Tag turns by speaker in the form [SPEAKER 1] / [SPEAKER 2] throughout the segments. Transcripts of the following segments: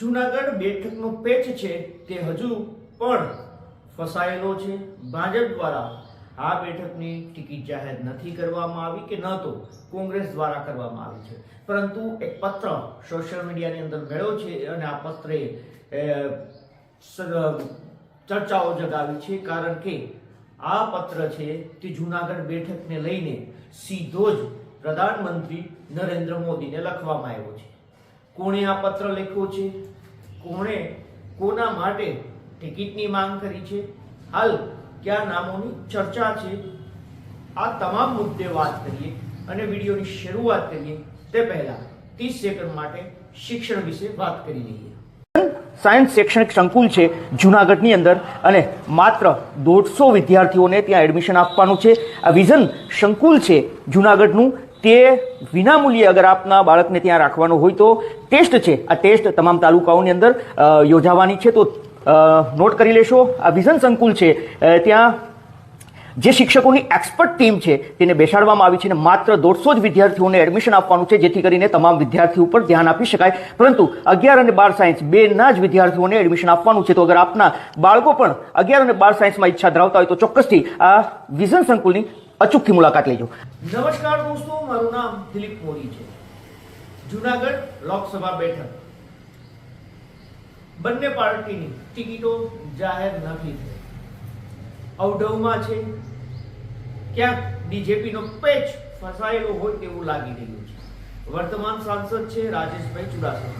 [SPEAKER 1] જુનાગઢ બેઠકનો પેચ છે તે હજુ પણ ફસાયેલો છે. ભાજપ દ્વારા આ બેઠકની ટિકિટ જાહેર નથી કરવામાં આવી કે ન તો કોંગ્રેસ દ્વારા કરવામાં આવી છે. પરંતુ એક પત્ર સોશિયલ મીડિયાની અંદર મળ્યો છે અને આ પત્રે ચર્ચાઓ જગાવી છે કારણ કે આ પત્ર છે તે જુનાગઢ બેઠકને લઈને સીધો જ પ્રધાનમંત્રી નરેન્દ્ર મોદીને લખવામાં આવ્યો છે. કોણે આ પત્ર લખ્યો છે? કોણે કોના માટે ટિકિટની માંગ કરી છે? હાલ કયા નામોની ચર્ચા છે? આ તમામ મુદ્દે વાત કરીએ અને વિડીયોની શરૂઆત કરીએ તે પહેલા 30 સેકન્ડ માટે શિક્ષણ વિશે વાત કરી લઈએ. સાયન્સ શૈક્ષણિક સંકુલ છે જુનાગઢની અંદર અને માત્ર દોઢસો વિદ્યાર્થીઓને ત્યાં એડમિશન આપવાનું છે. આ વિઝન સંકુલ છે જુનાગઢનું. તે વિનામૂલ્યે અગર આપના બાળકને ત્યાં રાખવાનું હોય તો ટેસ્ટ છે. આ ટેસ્ટ તમામ તાલુકાઓની અંદર યોજાવાની છે. તો નોટ કરી લેશો. આ વિઝન સંકુલ છે. ત્યાં જે શિક્ષકોની એક્સપર્ટ ટીમ છે તેને બેસાડવામાં આવી છે અને માત્ર દોઢસો જ વિદ્યાર્થીઓને એડમિશન આપવાનું છે, જેથી કરીને તમામ વિદ્યાર્થીઓ ઉપર ધ્યાન આપી શકાય. પરંતુ અગિયાર અને બાર સાયન્સ બેના જ વિદ્યાર્થીઓને એડમિશન આપવાનું છે. તો અગર આપના બાળકો પણ અગિયાર અને બાર સાયન્સમાં ઈચ્છા ધરાવતા હોય તો ચોક્કસથી આ વિઝન સંકુલની અચૂકથી મુલાકાત લેજો. નમસ્કાર દોસ્તો, મારું નામ દિલીપ મોરી છે. જુનાગઢ લોકસભા બેઠક. બંને પાર્ટીની ટિકિટો જાહેર નથી થઈ. અવઢવમાં છે. ક્યાંક બીજેપીનો પેચ ફસાયેલો હોય તેવું લાગી રહ્યું છે. વર્તમાન સાંસદ છે રાજેશભાઈ ચુડાસમા,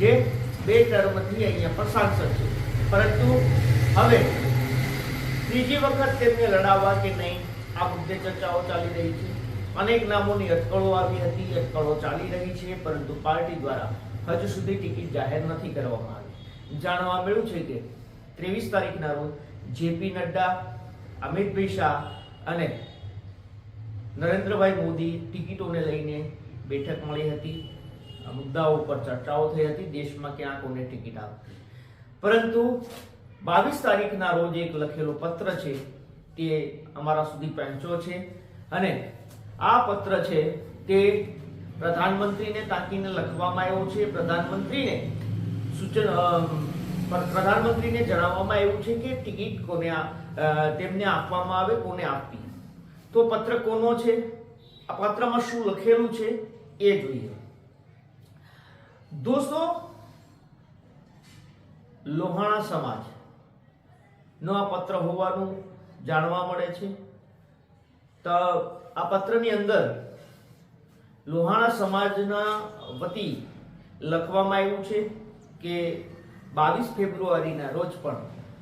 [SPEAKER 1] જે બે ટર્મથી અહીંયા પર સાંસદ છે. પરંતુ હવે ત્રીજી વખત તેમને લડાવવા કે નહીં આ મુદ્દે ચર્ચાઓ ચાલી રહી છે. અનેક નામોની અટકળો આવી હતી અટકળો ચાલી રહી છે, પરંતુ પાર્ટી દ્વારા હજુ સુધી ટિકિટ જાહેર નથી કરવામાં આવી. જાણવા મળ્યું છે કે ત્રેવીસ તારીખના રોજ જેપી નડ્ડા, અમિતભાઈ શાહ અને નરેન્દ્રભાઈ મોદી ટિકિટોને લઈને બેઠક મળી હતી. મુદ્દાઓ પર ચર્ચાઓ થઈ હતી, દેશમાં ક્યાં કોને ટિકિટ આપવી. પરંતુ બાવીસ તારીખના રોજ એક લખેલો પત્ર છે તે અમારા સુધી પહોંચ્યો છે. અને આ પત્ર છે તે પ્રધાનમંત્રીને તાકીને લખવામાં આવ્યો છે, પ્રધાનમંત્રીને સૂચન પ્રધાનમંત્રીને જણાવવામાં આવ્યું છે કે ટિકિટ કોને તેમને આપવામાં આવે, કોને આપવી. તો પત્ર કોનો છે? આ પત્રમાં શું લખેલું છે? એ જોઈએ. દોસ્તો, લોહાણા સમાજ નો આ પત્ર હોવાનું જાણવા મળે છે. તો આ પત્રની અંદર લોહાણા સમાજના વતી લખવામાં આવ્યું છે કે બાવીસ ફેબ્રુઆરીના રોજ પણ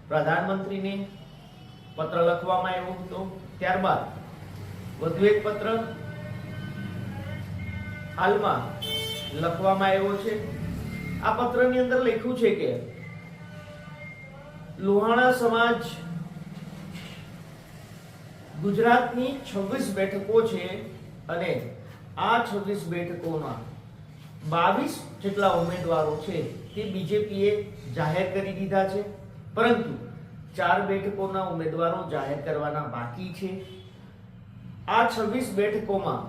[SPEAKER 1] પ્રધાનમંત્રીને પત્ર લખવામાં આવ્યો હતો. ત્યારબાદ વધુ એક પત્ર હાલમાં લખવામાં આવ્યો છે. આ પત્રની અંદર લખ્યું છે કે લોહાણા સમાજ ગુજરાતની છવ્વીસ બેઠકો છે અને આ છવ્વીસ બેઠકોમાં બાવીસ જેટલા ઉમેદવારો છે તે બીજેપીએ જાહેર કરી દીધા છે. પરંતુ ચાર બેઠકોના ઉમેદવારો જાહેર કરવાના બાકી છે. આ છવ્વીસ બેઠકોમાં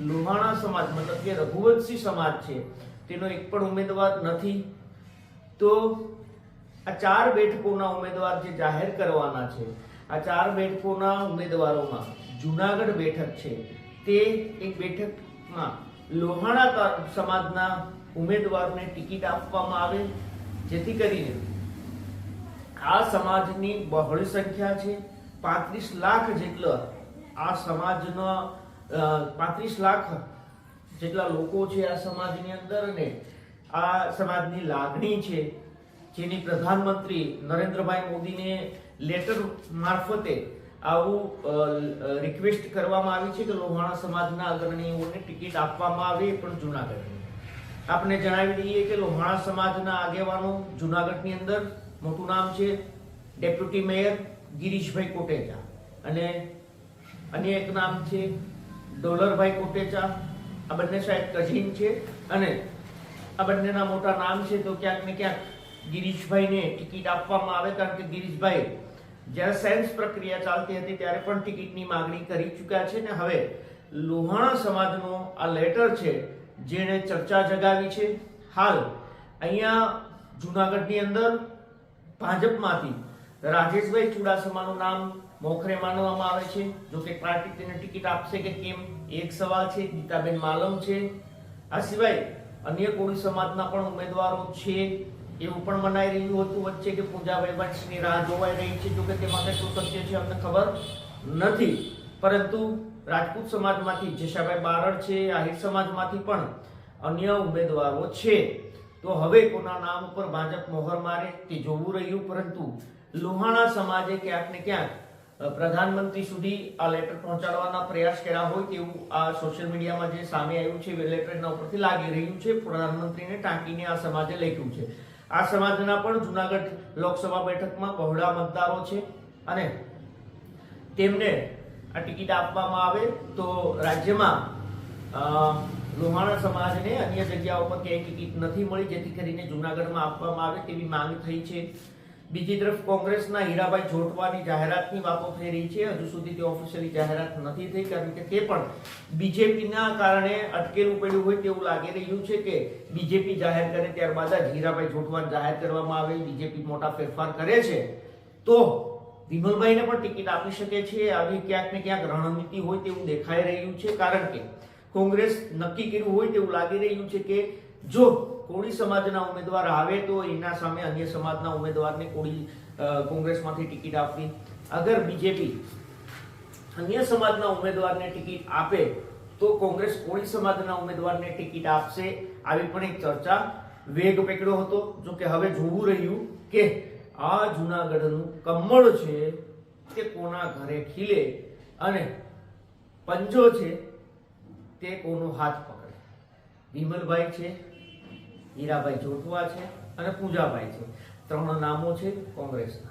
[SPEAKER 1] લોહાણા સમાજ, મતલબ કે રઘુવંશી સમાજ છે, તેનો એક પણ ઉમેદવાર નથી. તો આ ચાર બેઠકોના ઉમેદવાર જે જાહેર કરવાના છે આ ચાર બેઠકોના ઉમેદવારોમાં જુનાગઢ બેઠક છે. તે એક બેઠકમાં લોહાણા સમાજના ઉમેદવારને ટિકિટ આપવામાં આવે. જેથી કરીને આ સમાજની બહોળી સંખ્યા છે. પાંત્રીસ લાખ જેટલા આ સમાજના પાંત્રીસ લાખ જેટલા લોકો છે આ સમાજની અંદર અને આ સમાજની લાગણી છે. જેની પ્રધાનમંત્રી નરેન્દ્રભાઈ મોદીને લેટર મારફતે આવું રિક્વેસ્ટ કરવામાં આવી છે કે લોહાણા સમાજના અગ્રણીઓને ટિકિટ આપવામાં આવે પણ જુનાગઢની. આપને જણાવી દઈએ કે લોહાણા સમાજના આગેવાનો જુનાગઢની અંદર મોટું નામ છે ડેપ્યુટી મેયર ગિરીશભાઈ કોટેચા અને અન્ય એક નામ છે ડોલરભાઈ કોટેચા. આ બંને સાહેબ કઝિન છે અને આ બંનેના મોટા નામ છે તો ક્યાંક ને ક્યાંક ગિરીશભાઈને ટિકિટ આપવામાં આવે કારણ કે ગિરીશભાઈ જ્યારે સેન્સ પ્રક્રિયા ચાલતી હતી ત્યારે પણ ટિકિટની માગણી કરી ચૂક્યા છે ને હવે લોહાણા સમાજનો આ લેટર છે જેણે ચર્ચા જગાવી છે. હાલ અહીંયા જુનાગઢની અંદર ભાજપમાંથી રાજેશભાઈ ચુડાસમાનું નામ મોખરે માનવામાં આવે છે. જો કે પાર્ટી તેને ટિકિટ આપશે કે કેમ? એક સવાલ છે. ગીતાબેન માલમ છે. આ સિવાય અન્ય કોળી સમાજના પણ ઉમેદવારો છે. એવું પણ મનાઈ રહ્યું હતું વચ્ચે કે પૂજાભાઈ વંશની રાહ જોવાઈ રહી છે. જોકે તેમાં શું સત્ય છે અમને ખબર નથી. પરંતુ રાજપૂત સમાજમાંથી જશાભાઈ બારડ છે, આહિર સમાજમાંથી પણ અન્ય ઉમેદવારો છે. તો હવે કોના નામ ઉપર ભાજપ મોહર મારે તે જોવું રહ્યું, પરંતુ લોહાણા સમાજે ક્યાંક ને ક્યાંક પ્રધાનમંત્રી સુધી આ લેટર પહોંચાડવાના પ્રયાસ કર્યા હોય તેવું આ સોશિયલ મીડિયામાં જે સામે આવ્યું છે લેટરના ઉપરથી લાગી રહ્યું છે. પ્રધાનમંત્રીને ટાંકીને આ સમાજે લખ્યું છે. આ સમાજના પણ જુનાગઢ લોકસભા બેઠકમાં બહોળા મતદારો છે અને તેમને આ ટિકિટ આપવામાં આવે તો રાજ્યમાં લોહાણા સમાજને અન્ય જગ્યાઓ પર ક્યાંય ટિકિટ નથી મળી, જેથી કરીને જુનાગઢમાં આપવામાં આવે તેવી માંગ થઈ છે. બીજી તરફ કોંગ્રેસના હીરાભાઈ જોટવાની જાહેરાતની વાતો થઈ રહી છે. હજુ સુધી તે ઓફિશિયલી જાહેરાત નથી થઈ, કારણ કે તે પણ બીજેપીના કારણે અટકેલું પડ્યું હોય તેવું લાગી રહ્યું છે કે બીજેપી જાહેર કરે ત્યારબાદ જ હીરાભાઈ જોટવાન જાહેર કરવામાં આવે, બીજેપી મોટા ફેરફાર કરે છે. તો વિમલભાઈને પણ ટિકિટ આપી શકે છે, આવી ક્યાંક ને ક્યાંક રણનીતિ હોય તેવું દેખાઈ રહ્યું છે, કારણ કે કોંગ્રેસ નક્કી કર્યું હોય તેવું લાગી રહ્યું છે કે જો કોળી સમાજના ઉમેદવાર આવે તો એના સામે અન્ય સમાજના ઉમેદવારને કોળી કોંગ્રેસમાંથી ટિકિટ આપવી. અગર બીજેપી અન્ય સમાજના ઉમેદવારને ટિકિટ આપે તો કોંગ્રેસ કોળી સમાજના ઉમેદવારને ટિકિટ આપશે. આવી પણ એક ચર્ચા. વેગ પકડ્યો હતો. જો કે હવે જોવું રહ્યું કે આ જૂનાગઢનું કમળ છે તે કોના ઘરે ખીલે અને પંજો છે તે કોનો હાથ પકડે. વિમલભાઈ છે. હીરાભાઈ જોટવા છે અને પૂજાભાઈ છે. ત્રણ નામો છે કોંગ્રેસના.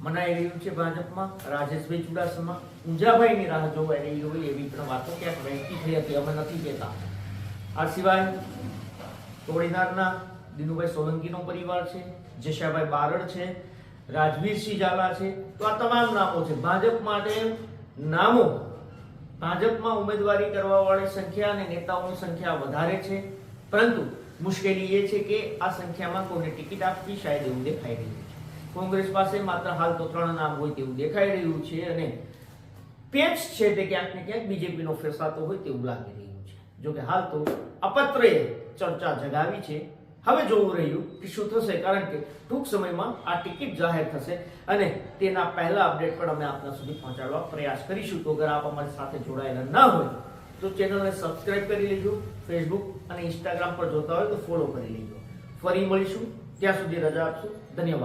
[SPEAKER 1] મનાઈ રહ્યું છે ભાજપમાં, રાજેશભાઈ ચુડાસમા. પૂંજાભાઈની રાહ જોવાઈ રહી હોય એવી પણ વાતો ક્યાંક વહેતી થઈ હતી, અમે નથી કહેતા. આ સિવાય તોડીનારના દિનુભાઈ સોલંકીનો પરિવાર છે, જશાભાઈ બારડ છે, રાજવીરસિંહ ઝાલા છે. તો આ તમામ નામો છે. ભાજપ માટે નામો. ભાજપમાં ઉમેદવારી કરવાવાળી સંખ્યા અને નેતાઓની સંખ્યા વધારે છે. પરંતુ મુશ્કેલી એ છે કે આ સંખ્યામાં કોને ટિકિટ આપવી શાયદ એવું દેખાઈ રહ્યું છે. કોંગ્રેસ પાસે માત્ર હાલ તો ત્રણ નામ હોય તેવું દેખાઈ રહ્યું છે અને પેચ છે તે ક્યાંક ને ક્યાંક બીજેપીનો ફેસાતો હોય તેવું લાગી રહ્યું છે. જો કે હાલ તો અપત્રે ચર્ચા જગાવી છે. હવે જોવું રહ્યું કે શું થશે, કારણ કે ટૂંક સમયમાં આ ટિકિટ જાહેર થશે અને તેના પહેલા અપડેટ પણ અમે આપના સુધી પહોંચાડવા પ્રયાસ કરીશું. તો અગર આપ અમારી સાથે જોડાયેલા ના હોય તો ચેનલને સબસ્ક્રાઇબ કરી લેજો, ફેસબુક અને ઇન્સ્ટાગ્રામ પર જોતા હોય તો ફોલો કરી લેજો. ફરી મળીશું. ત્યાં સુધી રજા આપશું. ધન્યવાદ.